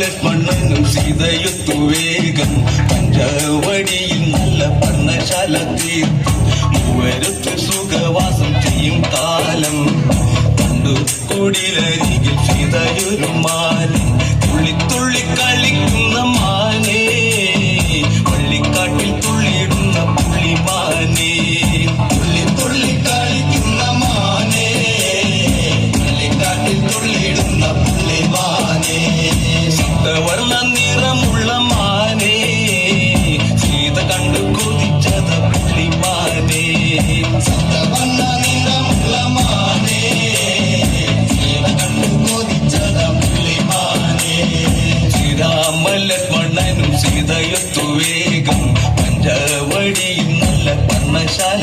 ലക്ഷ്മണനും സീതയൊത്തു വേഗം. പഞ്ചവടിയിൽ നല്ല പർണശാല തീർത്തു മൂവരത്ത് സുഖവാസം ലക്ഷ്മണനും പഞ്ചവടിയും നല്ല പർണശാല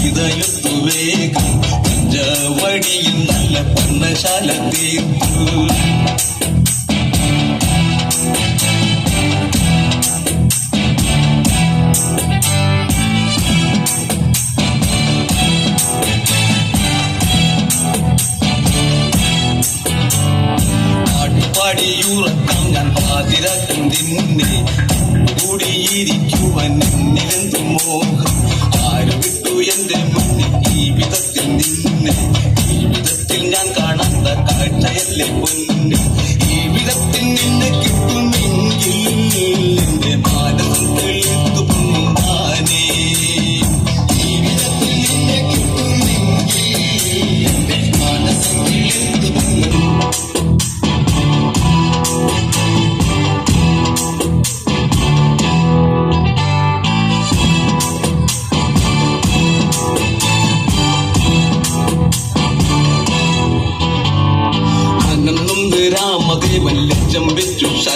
സീതയൊത്തു വേഗം പഞ്ചവടിയിൽ നല്ല പർണശാല തീർത്തു പാടിയുറക്കം ഞാൻ പാതിരാക്കും തിന്നെ കൂടിയിരിക്കുവാൻ എന്നിലെന്തു മോഹം. വിട്ടു എന്റെ മുന്നിൽ ജീവിതത്തിൽ നിന്നെ. ജീവിതത്തിൽ ഞാൻ കാണാത്ത കാഴ്ചയല്ലേ പൊന്നെ.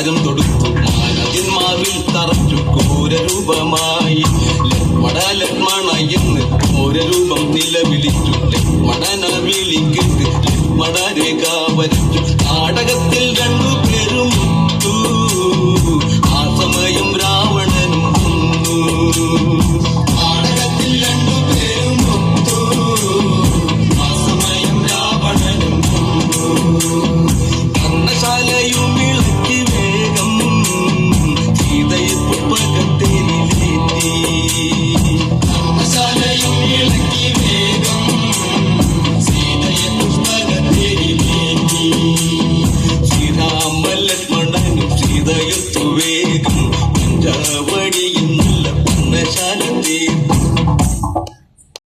ശരം തൊടുത്തു മാനതിന്മാവിൽ തറച്ചു ഘോരരൂപമായി. ലക്ഷ്മണ ലക്ഷ്മണ എന്ന് ഘോരരൂപം നിലവിളിച്ചു. ലക്ഷ്മണന വിളിക്കിട്ട് ലക്ഷ്മണ രേഖ വരച്ചു. നാടകത്തിൽ രണ്ടു രാമലക്ഷ്മണനും സീതയൊത്തു വേഗം. പഞ്ചാവടിയിൽ നല്ല പന്നശാലത്തേക്കും